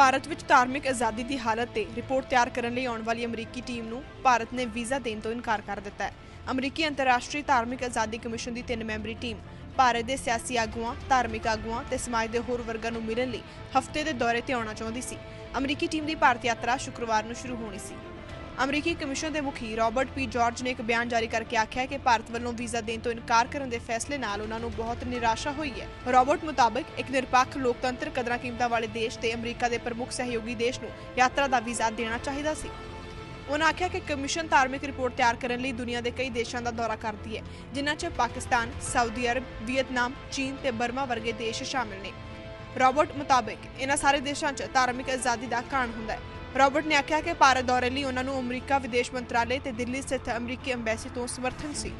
ਭਾਰਤ ਵਿੱਚ ਧਾਰਮਿਕ ਆਜ਼ਾਦੀ ਦੀ ਹਾਲਤ ਤੇ ਰਿਪੋਰਟ ਤਿਆਰ ਕਰਨ ਲਈ ਆਉਣ ਵਾਲੀ ਅਮਰੀਕੀ ਟੀਮ ਨੂੰ ਭਾਰਤ ਨੇ ਵੀਜ਼ਾ ਦੇਣ ਤੋਂ ਇਨਕਾਰ ਕਰ ਦਿੱਤਾ ਹੈ। ਅਮਰੀਕੀ ਅੰਤਰਰਾਸ਼ਟਰੀ ਧਾਰਮਿਕ ਆਜ਼ਾਦੀ ਕਮਿਸ਼ਨ ਦੀ ਤਿੰਨ ਮੈਂਬਰੀ ਟੀਮ ਭਾਰਤ ਦੇ ਸਿਆਸੀ ਆਗੂਆਂ, ਧਾਰਮਿਕ ਆਗੂਆਂ ਤੇ ਸਮਾਜ ਦੇ ਹੋਰ ਵਰਗਾਂ ਨੂੰ ਮਿਲਣ ਲਈ ਹਫ਼ਤੇ ਦੇ ਦੌਰੇ ਤੇ ਆਉਣਾ ਚਾਹੁੰਦੀ ਸੀ। ਅਮਰੀਕੀ ਟੀਮ ਦੀ ਭਾਰਤ ਯਾਤਰਾ ਸ਼ੁੱਕਰਵਾਰ ਨੂੰ ਸ਼ੁਰੂ ਹੋਣੀ ਸੀ। ਅਮਰੀਕੀ ਕਮਿਸ਼ਨ ਦੇ ਮੁਖੀ ਰਾਬਰਟ ਪੀ ਜਾਰਜ ਨੇ ਇੱਕ ਬਿਆਨ ਜਾਰੀ ਕਰਕੇ ਆਖਿਆ ਕਿ ਭਾਰਤ ਵੱਲੋਂ ਵੀਜ਼ਾ ਦੇਣ ਤੋਂ ਇਨਕਾਰ ਕਰਨ ਦੇ ਫੈਸਲੇ ਨਾਲ ਉਹਨਾਂ ਨੂੰ ਬਹੁਤ ਨਿਰਾਸ਼ਾ ਹੋਈ ਹੈ। ਰਾਬਰਟ ਮੁਤਾਬਕ ਇੱਕ ਨਿਰਪੱਖ ਲੋਕਤੰਤਰ ਕਦਰਾਂ ਕੀਮਤਾਂ ਵਾਲੇ ਦੇਸ਼ ਤੇ ਅਮਰੀਕਾ ਦੇ ਪ੍ਰਮੁੱਖ ਸਹਿਯੋਗੀ ਦੇਸ਼ ਨੂੰ ਯਾਤਰਾ ਦਾ ਵੀਜ਼ਾ ਦੇਣਾ ਚਾਹੀਦਾ ਸੀ। ਉਹਨਾਂ ਆਖਿਆ ਕਿ ਕਮਿਸ਼ਨ ਧਾਰਮਿਕ ਰਿਪੋਰਟ ਤਿਆਰ ਕਰਨ ਲਈ ਦੁਨੀਆ ਦੇ ਕਈ ਦੇਸ਼ਾਂ ਦਾ ਦੌਰਾ ਕਰਦੀ ਹੈ ਜਿਨ੍ਹਾਂ 'ਚ ਪਾਕਿਸਤਾਨ, ਸਾਊਦੀ ਅਰਬ, ਵੀਅਤਨਾਮ, ਚੀਨ ਤੇ ਬਰਮਾ ਵਰਗੇ ਦੇਸ਼ ਸ਼ਾਮਿਲ ਨੇ। ਰਾਬਰਟ ਮੁਤਾਬਕ ਇਹਨਾਂ ਸਾਰੇ ਦੇਸ਼ਾਂ 'ਚ ਧਾਰਮਿਕ ਆਜ਼ਾਦੀ ਦਾ ਕਾਰਨ ਹੁੰਦਾ ਹੈ। ਰਾਬਰਟ ਨੇ ਆਖਿਆ ਕਿ ਭਾਰਤ ਦੌਰੇ ਲਈ ਉਹਨਾਂ ਨੂੰ ਅਮਰੀਕਾ ਵਿਦੇਸ਼ ਮੰਤਰਾਲੇ ਤੇ ਦਿੱਲੀ ਸਥਿਤ ਅਮਰੀਕੀ ਅੰਬੈਸੀ ਤੋਂ ਸਮਰਥਨ ਸੀ।